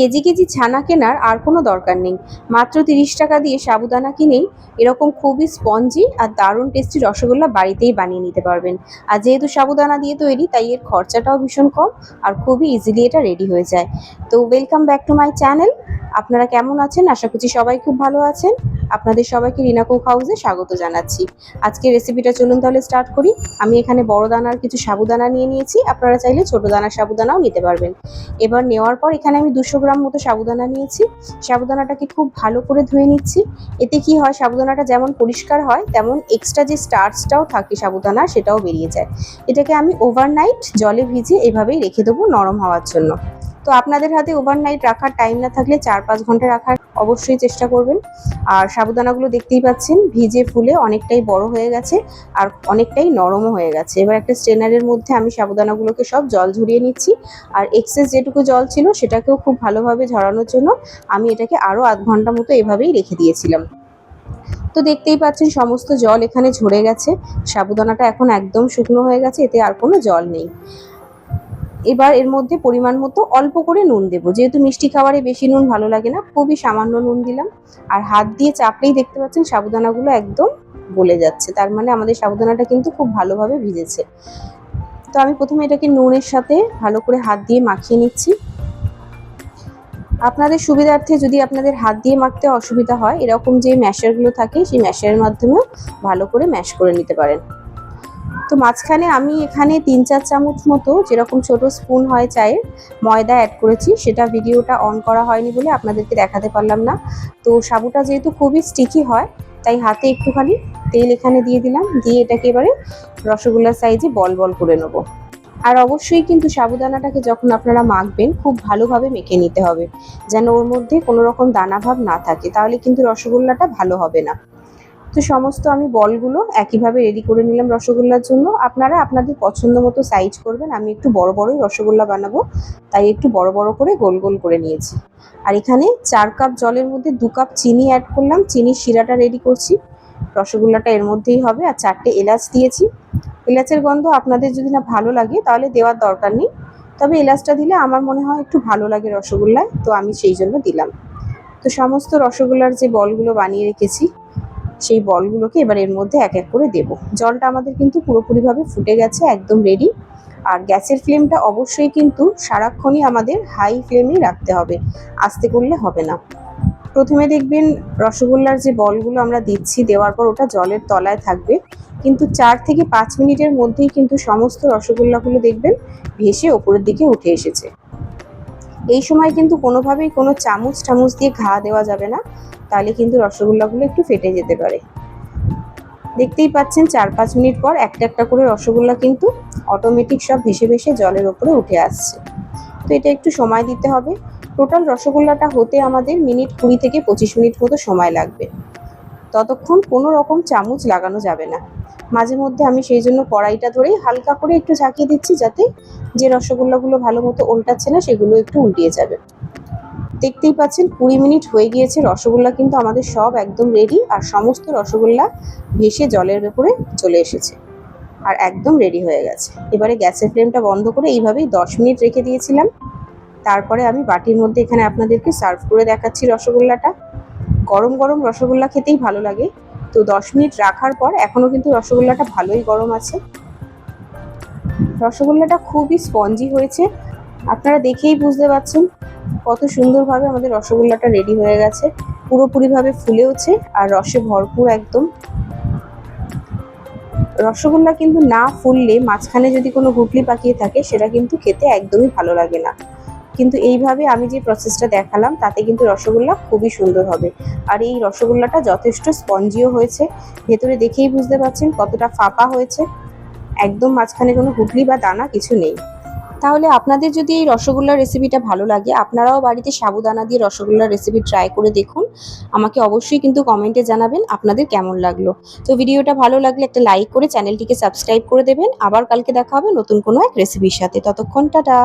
KG KG ছানা কেনার আর কোনো দরকার নেই। মাত্র তিরিশ টাকা দিয়ে সাবুদানা কিনেই এরকম খুবই স্পঞ্জি আর দারুণ টেস্টি রসগোল্লা বাড়িতেই বানিয়ে নিতে পারবেন। আর যেহেতু সাবুদানা দিয়ে তৈরি, তাই এর খরচাটাও ভীষণ কম আর খুবই ইজিলি এটা রেডি হয়ে যায়। তো welcome back to my channel আপনারা কেমন আছেন? আশা করছি সবাই খুব ভালো আছেন। আপনাদের সবাইকে রিনা কুক হাউসে স্বাগত জানাচ্ছি। আজকে রেসিপিটা চলুন তাহলে স্টার্ট করি। আমি এখানে বড় দানার কিছু সাবুদানা নিয়ে নিয়েছি। আপনারা চাইলে ছোট দানার সাবুদানাও নিতে পারবেন। এবার নেওয়ার পর এখানে আমি দুশো গ্রাম মতো সাবুদানা নিয়েছি। সাবুদানাটাকে খুব ভালো করে ধুয়ে নিচ্ছি। এতে কি হয়, সাবুদানাটা যেমন পরিষ্কার হয়, তেমন এক্সট্রা যে স্টার্চটাও থাকে সাবুদানা সেটাও বেরিয়ে যায়। এটাকে আমি ওভারনাইট জলে ভিজে এভাবেই রেখে দেবো নরম হওয়ার জন্য। তো আপনাদের হাতে ওভারনাইট রাখার টাইম না থাকলে চার পাঁচ ঘণ্টা রাখার অবশ্যই চেষ্টা করবেন। আর সাবুদানাগুলো দেখতেই পাচ্ছেন, ভিজে ফুলে অনেকটাই বড় হয়ে গেছে আর অনেকটাই নরমও হয়ে গেছে। এবার একটা স্ট্রেনারের মধ্যে আমি সাবুদানাগুলোকে সব জল ঝরিয়ে নিচ্ছি আর এক্সেস যেটুকু জল ছিল সেটাকেও খুব ভালোভাবে ঝরানোর জন্য আমি এটাকে আরও আধ ঘণ্টা মতো এভাবেই রেখে দিয়েছিলাম। তো দেখতেই পাচ্ছেন সমস্ত জল এখানে ঝরে গেছে সাবুদানাটা এখন একদম শুকনো হয়ে গেছে, এতে আর কোনো জল নেই। এবার এর মধ্যে পরিমাণ মতো অল্প করে নুন দেবো। যেহেতু মিষ্টি খাবারে বেশি নুন ভালো লাগে না, খুবই সামান্য নুন দিলাম। আর হাত দিয়ে চাপলেই দেখতে পাচ্ছেন সাবুদানাগুলো একদম গলে যাচ্ছে। তার মানে আমাদের সাবুদানাটা কিন্তু খুব ভালোভাবে ভিজেছে। তো আমি প্রথমে এটাকে নুনের সাথে ভালো করে হাত দিয়ে মাখিয়ে নিচ্ছি। আপনাদের সুবিধার্থে যদি আপনাদের হাত দিয়ে মাখতে অসুবিধা হয়, এরকম যে ম্যাশারগুলো থাকে, সেই ম্যাশারের মাধ্যমেও ভালো করে ম্যাশ করে নিতে পারেন। তো মাঝখানে আমি এখানে তিন চার চামচ মতো যেরকম ছোট স্পুন হয় চায়ের ময়দা অ্যাড করেছি, সেটা ভিডিওটা অন করা হয়নি বলে আপনাদেরকে দেখাতে পারলাম না। তো সাবুটা যেহেতু খুবই স্টিকি হয়, তাই হাতে একটুখানি তেল এখানে দিয়ে দিলাম, দিয়ে এটাকে এবারে রসগোল্লার সাইজে বল বল করে নেব। আর অবশ্যই কিন্তু সাবুদানাটাকে যখন আপনারা মাখবেন, খুব ভালোভাবে মেখে নিতে হবে, যেন ওর মধ্যে কোনো রকম দানাভাব না থাকে, তাহলে কিন্তু রসগোল্লাটা ভালো হবে না। তো সমস্ত আমি বলগুলো একইভাবে রেডি করে নিলাম রসগোল্লার জন্য। আপনারা আপনাদের পছন্দ মতো সাইজ করবেন, আমি একটু বড় বড়ই রসগোল্লা বানাবো, তাই একটু বড় বড় করে গোল গোল করে নিয়েছি। আর এখানে চার কাপ জলের মধ্যে দু কাপ চিনি অ্যাড করলাম, চিনির শিরাটা রেডি করছি। রসগোল্লাটা এর মধ্যেই হবে আর চারটে এলাচ দিয়েছি। এলাচের গন্ধ আপনাদের যদি না ভালো লাগে, তাহলে দেওয়ার দরকার নেই। তবে এলাচটা দিলে আমার মনে হয় একটু ভালো লাগে রসগোল্লায়, তো আমি সেই জন্য দিলাম। তো সমস্ত রসগোল্লার যে বলগুলো বানিয়ে রেখেছি সেই বলগুলোকে এবার এর মধ্যে এক এক করে দেব। জলটা আমাদের কিন্তু পুরোপুরিভাবে ফুটে গেছে, একদম রেডি আর গ্যাসের ফ্লেমটা অবশ্যই কিন্তু সারাক্ষণই আমাদের হাই ফ্লেমেই রাখতে হবে। আস্তে করলে হবে না। প্রথমে দেখবেন রসগোল্লার যে বলগুলো আমরা দিচ্ছি, দেওয়ার পর ওটা জলের তলায় থাকবে। কিন্তু চার থেকে পাঁচ মিনিটের মধ্যেই কিন্তু সমস্ত রসগোল্লাগুলো দেখবেন ভেসে ওপরের দিকে উঠে এসেছে। এই সময় কিন্তু কোনোভাবেই কোনো চামচ টামুচ দিয়ে ঘা দেওয়া যাবে না। তাহলে কিন্তু রসগোল্লাগুলো একটু ফেটে যেতে পারে। দেখতেই পাচ্ছেন চার পাঁচ মিনিট পর একটা একটা করে রসগোল্লা কিন্তু অটোমেটিক সব ভেসে ভেসে জলের ওপরে উঠে আসছে। তো এটা একটু সময় দিতে হবে। টোটাল রসগোল্লাটা হতে আমাদের মিনিট কুড়ি থেকে পঁচিশ মিনিট মতো সময় লাগবে। ততক্ষণ কোনো রকম চামচ লাগানো যাবে না। মাঝে মধ্যে আমি সেই জন্য কড়াইটা ধরেই হালকা করে একটু ঝাঁকিয়ে দিচ্ছি যাতে যে রসগোল্লাগুলো ভালো মতো উল্টাচ্ছে না, সেগুলো একটু উল্টিয়ে যাবে। দেখতেই পাচ্ছেন কুড়ি মিনিট হয়ে গিয়েছে, রসগোল্লা কিন্তু আমাদের সব একদম রেডি আর সমস্ত রসগোল্লা ভেসে জলের ভেতরে চলে এসেছে আর একদম রেডি হয়ে গেছে। এবারে গ্যাসের ফ্লেমটা বন্ধ করে এইভাবেই দশ মিনিট রেখে দিয়েছিলাম। তারপরে আমি বাটির মধ্যে এখানে আপনাদেরকে সার্ভ করে দেখাচ্ছি রসগোল্লাটা। গরম গরম রসগোল্লা খেতেই ভালো লাগে। তো দশ মিনিট রাখার পর এখনও কিন্তু রসগোল্লাটা ভালোই গরম আছে। রসগোল্লাটা খুবই স্পঞ্জি হয়েছে। আপনারা দেখেই বুঝতে পারছেন কত সুন্দরভাবে আমাদের রসগোল্লাটা রেডি হয়ে গেছে। পুরোপুরিভাবে ফুলেওছে আর রসে ভরপুর একদম। রসগোল্লা কিন্তু না ফুললে মাঝখানে যদি কোনো গুটলি পাকিয়ে থাকে, সেটা কিন্তু খেতে একদমই ভালো লাগে না। কিন্তু এইভাবে আমি যে প্রসেসটা দেখালাম, তাতে কিন্তু রসগোল্লা খুবই সুন্দর হবে। আর এই রসগোল্লাটা যথেষ্ট স্পঞ্জিও হয়েছে। ভেতরে দেখেই বুঝতে পারছেন কতটা ফাঁপা হয়েছে। একদম মাঝখানে কোনো গুটলি বা দানা কিছু নেই। তাহলে আপনাদের যদি এই রসগোল্লার রেসিপিটা ভালো লাগে, আপনারাও বাড়িতে সাবুদানা দিয়ে রসগোল্লার রেসিপি ট্রাই করে দেখুন। আমাকে অবশ্যই কিন্তু কমেন্টে জানাবেন আপনাদের কেমন লাগল। তো ভিডিওটা ভালো লাগলে একটা লাইক করে চ্যানেলটিকে সাবস্ক্রাইব করে দেবেন। আবার কালকে দেখা হবে নতুন কোনো এক রেসিপির সাথে। ততক্ষণ টাটা!